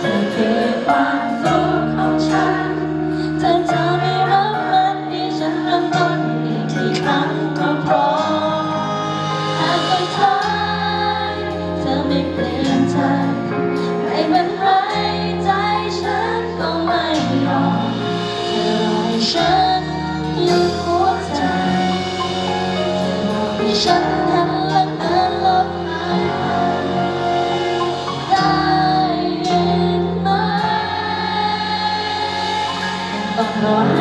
เธอคือความสุขของฉันเธอจะไม่รับมันที่ฉันเริ่ต้นอีกกี่คำก็พอมหาเป็นเอเธอไม่เปลี่ยนใจไม่เป็นไรใจฉันก็ไม่ยอมเธอรอให้ฉันอยู่หัวใจเธอรอให้ฉัน 사랑하는